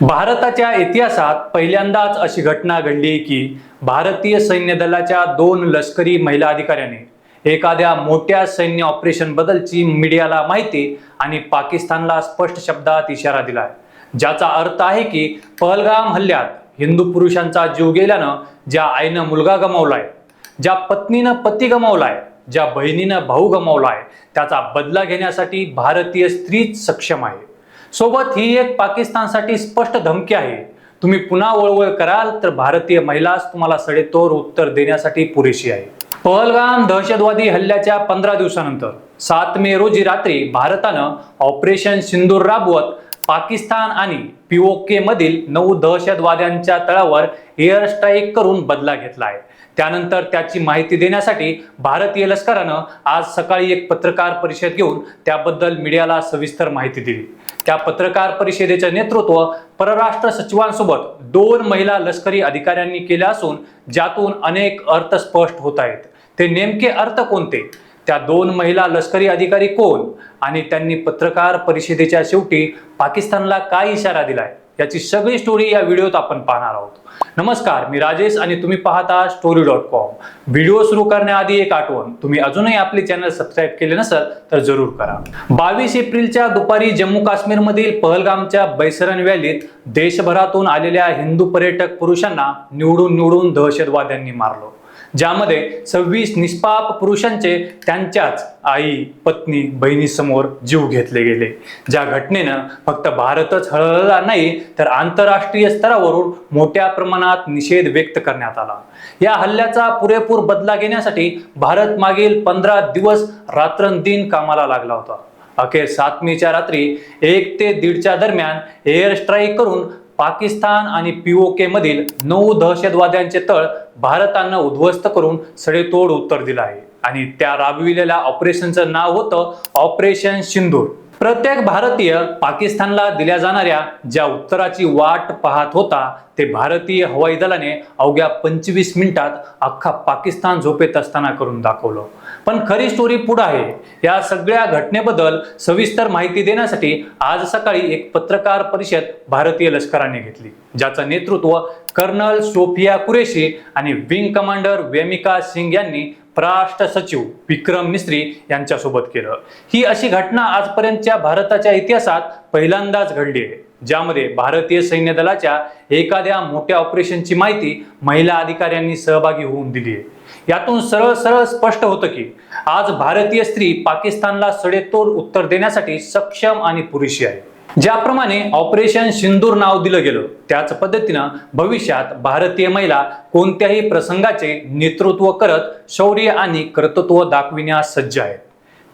भारताच्या इतिहासात पहिल्यांदाच अशी घटना घडली की भारतीय सैन्य दलाच्या दोन लष्करी महिला अधिकाऱ्यांनी एखाद्या मोठ्या सैन्य ऑपरेशन बद्दलची मीडियाला माहिती आणि पाकिस्तानला स्पष्ट शब्दात इशारा दिलाय. ज्याचा अर्थ आहे की पहलगाम हल्ल्यात हिंदू पुरुषांचा जीव गेल्यानं ज्या आईनं मुलगा गमावलाय ज्या पत्नीनं पती गमावलाय ज्या बहिणीनं भाऊ गमावलाय त्याचा बदला घेण्यासाठी भारतीय स्त्रीच सक्षम आहे. सोबत ही एक पाकिस्तानसाठी स्पष्ट धमकी आहे. तुम्ही पुन्हा वळवळ कराल तर भारतीय महिलाच तुम्हाला सडेतोड उत्तर देण्यासाठी पुरेशी आहे. पहलगाम दहशतवादी हल्ल्याच्या पंधरा दिवसानंतर सात मे रोजी रात्री भारतानं ऑपरेशन सिंदूर राबवत पाकिस्तान आणि पीओके मधील नऊ दहशतवाद्यांच्या तळावर एअर स्ट्राईक करून बदला घेतला आहे त्यानंतर त्याची माहिती देण्यासाठी भारतीय लष्करानं आज सकाळी एक पत्रकार परिषद घेऊन त्याबद्दल मीडियाला सविस्तर माहिती दिली. त्या पत्रकार परिषदेचे नेतृत्व परराष्ट्र सचिवांसोबत दोन महिला लष्करी अधिकाऱ्यांनी केले असून ज्यातून अनेक अर्थ स्पष्ट होत आहेत. ते नेमके अर्थ कोणते? त्या दोन महिला लष्करी अधिकारी कोण आणि त्यांनी पत्रकार परिषदेच्या शेवटी पाकिस्तानला काय इशारा दिलाय याची सगळी स्टोरी या व्हिडिओत आपण पाहणार आहोत. नमस्कार मी राजेश आणि तुम्ही पाहता स्टोरी डॉट कॉम व्हिडिओ सुरू करण्याआधी एक आठवण तुम्ही अजूनही आपले चॅनल सबस्क्राईब केले नसेल तर जरूर करा. बावीस एप्रिलच्या दुपारी जम्मू काश्मीरमधील पहलगामच्या बैसरन व्हॅलीत देशभरातून आलेल्या हिंदू पर्यटक पुरुषांना निवडून निवडून दहशतवाद्यांनी मारलं. ज्यामध्ये सव्वीस निष्पाप पुरुषांचे त्यांच्याच आई पत्नी बहिणीसमोर जीव घेतले गेले. ज्या घटनेनं फक्त भारतच हळहळला नाही तर आंतरराष्ट्रीय स्तरावरून मोठ्या प्रमाणात निषेध व्यक्त करण्यात आला. या हल्ल्याचा पुरेपूर बदला घेण्यासाठी भारत मागील पंधरा दिवस रात्रंदिन कामाला लागला होता. अखेर सात मेच्या रात्री एक ते दीडच्या दरम्यान एअर स्ट्राईक करून पाकिस्तान आणि पीओके मधील नऊ दहशतवाद्यांचे तळ भारतानं उद्ध्वस्त करून सडेतोड उत्तर दिलं आहे. आणि त्या राबविलेल्या ऑपरेशनचं नाव होतं ऑपरेशन सिंदूर. प्रत्येक भारतीय पाकिस्तानला दिल्या जाणाऱ्या ज्या उत्तराची वाट पाहत होता ते भारतीय हवाई दलाने अवघ्या पंचवीस मिनिटात अख्खा पाकिस्तान झोपेत असताना करून दाखवलं. पण खरी स्टोरी पुढं आहे. या सगळ्या घटनेबद्दल सविस्तर माहिती देण्यासाठी आज सकाळी एक पत्रकार परिषद भारतीय लष्कराने घेतली ज्याचं नेतृत्व कर्नल सोफिया कुरेशी आणि विंग कमांडर वेमिका सिंग यांनी परराष्ट्र सचिव विक्रम मिस्त्री यांच्यासोबत केलं. ही अशी घटना आजपर्यंतच्या भारताच्या इतिहासात पहिल्यांदाच घडली आहे ज्यामध्ये भारतीय सैन्य दलाच्या एखाद्या मोठ्या ऑपरेशनची माहिती महिला अधिकाऱ्यांनी सहभागी होऊन दिली आहे. यातून सरळ सरळ स्पष्ट होतं की आज भारतीय स्त्री पाकिस्तानला सडेतोड उत्तर देण्यासाठी सक्षम आणि पुरेशी आहे. ज्याप्रमाणे ऑपरेशन सिंदूर नाव दिलं गेलं त्याच पद्धतीनं भविष्यात भारतीय महिला कोणत्याही प्रसंगाचे नेतृत्व करत शौर्य आणि कर्तृत्व दाखविण्यास सज्ज आहेत.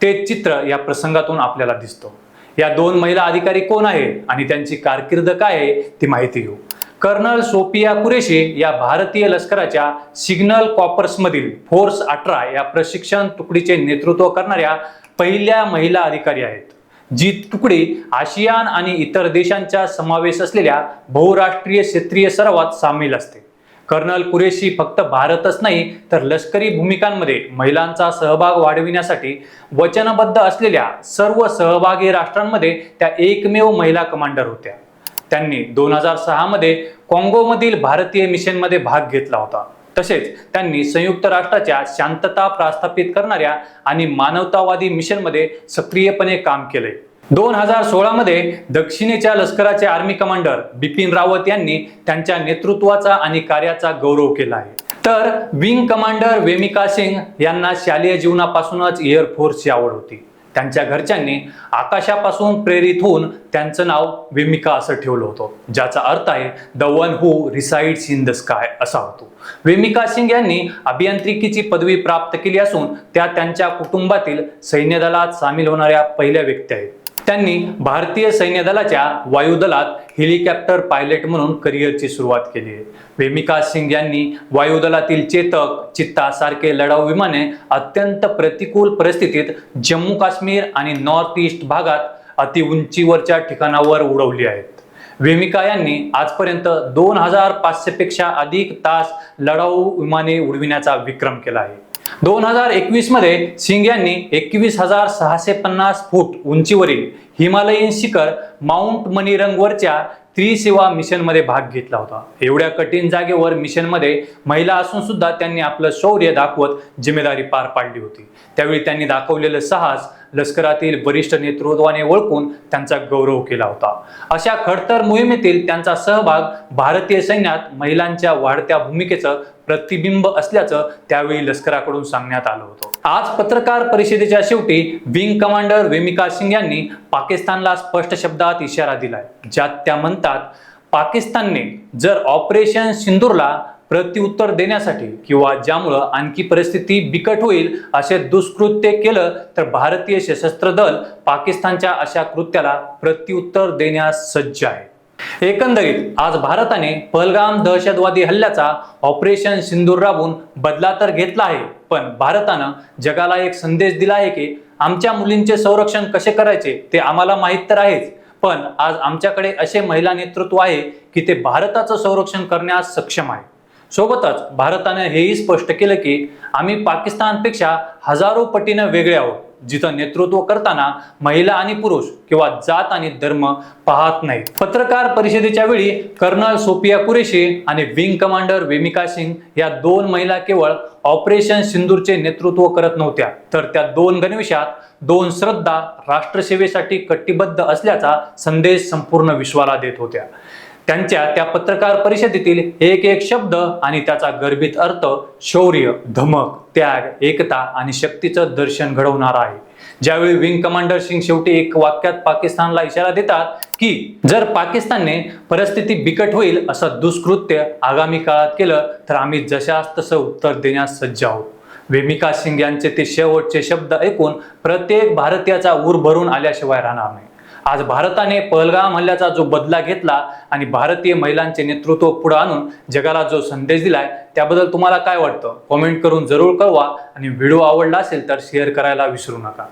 ते चित्र या प्रसंगातून आपल्याला दिसतो. या दोन महिला अधिकारी कोण आहेत आणि त्यांची कारकीर्द काय आहे ती माहिती घेऊ. कर्नल सोपिया कुरेशी या भारतीय लष्कराच्या सिग्नल कॉपर्समधील फोर्स अठरा या प्रशिक्षण तुकडीचे नेतृत्व करणाऱ्या पहिल्या महिला अधिकारी आहेत. जी तुकडी आशियान आणि इतर देशांचा समावेश असलेल्या बहुराष्ट्रीय क्षेत्रीय सरावात सामील असते. कर्नल कुरेशी फक्त भारतच नाही तर लष्करी भूमिकांमध्ये महिलांचा सहभाग वाढविण्यासाठी वचनबद्ध असलेल्या सर्व सहभागी राष्ट्रांमध्ये त्या एकमेव महिला कमांडर होत्या. त्यांनी दोन हजार सहामध्ये काँगोमधील भारतीय मिशनमध्ये भाग घेतला होता. तसेच त्यांनी संयुक्त राष्ट्राच्या शांतता प्रस्थापित करणाऱ्या आणि मानवतावादी मिशनमध्ये सक्रियपणे काम केले. दोन हजार सोळा मध्ये दक्षिणेच्या लष्कराचे आर्मी कमांडर बिपिन रावत यांनी त्यांच्या नेतृत्वाचा आणि कार्याचा गौरव केला आहे. तर विंग कमांडर वेमिका सिंग यांना शालेय जीवनापासूनच एअरफोर्सची आवड होती. त्यांच्या घरच्यांनी आकाशापासून प्रेरित होऊन त्यांचं नाव वेमिका असं ठेवलं होतं ज्याचा अर्थ आहे the one who resides in the sky असा होतो. वेमिका सिंग यांनी अभियांत्रिकीची पदवी प्राप्त केली असून त्या त्यांच्या कुटुंबातील सैन्य दलात सामील होणाऱ्या पहिल्या व्यक्ती आहेत. त्यांनी भारतीय सैन्य दलाच्या वायुदलात हेलिकॉप्टर पायलट म्हणून करिअरची सुरुवात केली. आहे वेमिका सिंग यांनी वायुदलातील चेतक चित्ता सारखे लढाऊ विमाने अत्यंत प्रतिकूल परिस्थितीत जम्मू काश्मीर आणि नॉर्थ ईस्ट भागात अति उंचीवरच्या ठिकाणावर उडवली आहेत. वेमिका यांनी आजपर्यंत दोन हजार पाचशे पेक्षा अधिक तास लढाऊ विमाने उडविण्याचा विक्रम केला आहे. दोन हजार एकवीसमध्ये सिंग यांनी एकवीस हजार सहाशे पन्नास फूट उंचीवरील हिमालयीन शिखर माउंट मनीरंगवरच्या त्रिसेवा मिशनमध्ये भाग घेतला होता. एवढ्या कठीण जागेवर मिशनमध्ये महिला असून सुद्धा त्यांनी आपलं शौर्य दाखवत जिम्मेदारी पार पाडली होती. त्यावेळी त्यांनी दाखवलेलं साहस लष्करातील वरिष्ठ नेतृत्वाने ओळखून त्यांचा गौरव केला होता. अशा खडतर मोहिमेतील त्यांचा सहभाग भारतीय सैन्यात महिलांच्या वाढत्या भूमिकेचं प्रतिबिंब असल्याचं त्यावेळी लष्कराकडून सांगण्यात आलं होतं. आज पत्रकार परिषदेच्या शेवटी विंग कमांडर वेमिका सिंग यांनी पाकिस्तानला स्पष्ट शब्दात इशारा दिलाय ज्यात त्या म्हणतात पाकिस्तानने जर ऑपरेशन सिंदूरला प्रत्युत्तर देण्यासाठी किंवा ज्यामुळं आणखी परिस्थिती बिकट होईल असे दुष्कृत्य केलं तर भारतीय सशस्त्र दल पाकिस्तानच्या अशा कृत्याला प्रत्युत्तर देण्यास सज्ज आहे. एकंदरीत आज भारताने पहलगाम दहशतवादी हल्ल्याचा ऑपरेशन सिंदूर राबून बदला तर घेतला आहे पण भारतानं जगाला एक संदेश दिला आहे की आमच्या मुलींचे संरक्षण कसे करायचे ते आम्हाला माहीत तर आहेच पण आज आमच्याकडे असे महिला नेतृत्व आहे की ते भारताचं संरक्षण करण्यास सक्षम आहे. सोबतच भारताने हेही स्पष्ट केलं की आम्ही पाकिस्तानपेक्षा हजारो पटीनं वेगळे आहोत जिथं नेतृत्व करताना महिला आणि पुरुष किंवा जात आणि धर्म पाहत नाही पत्रकार परिषदेच्या वेळी कर्नल सोपिया कुरेशी आणि विंग कमांडर वेमिका सिंग या दोन महिला केवळ ऑपरेशन सिंदूरचे नेतृत्व करत नव्हत्या तर त्या दोन गणवेशात दोन श्रद्धा राष्ट्रसेवेसाठी कटिबद्ध असल्याचा संदेश संपूर्ण विश्वाला देत होत्या. त्यांच्या त्या पत्रकार परिषदेतील एक एक शब्द आणि त्याचा गर्भित अर्थ शौर्य धमक त्याग एकता आणि शक्तीचं दर्शन घडवणार आहे. ज्यावेळी विंग कमांडर सिंग शेवटी एक वाक्यात पाकिस्तानला इशारा देतात की जर पाकिस्तानने परिस्थिती बिकट होईल असं दुष्कृत्य आगामी काळात केलं तर आम्ही जशास तसं उत्तर देण्यास सज्ज आहोत. वेमिका सिंग यांचे ते शेवटचे शब्द ऐकून प्रत्येक भारतीयाचा ऊर भरून आल्याशिवाय राहणार नाही. आज भारताने पहलगाम हल्ल्याचा जो बदला घेतला आणि भारतीय महिलांचे नेतृत्व पुढे आणून जगाला जो संदेश दिलाय त्याबद्दल तुम्हाला काय वाटतं? कॉमेंट करून जरूर कळवा आणि व्हिडिओ आवडला असेल तर शेअर करायला विसरू नका.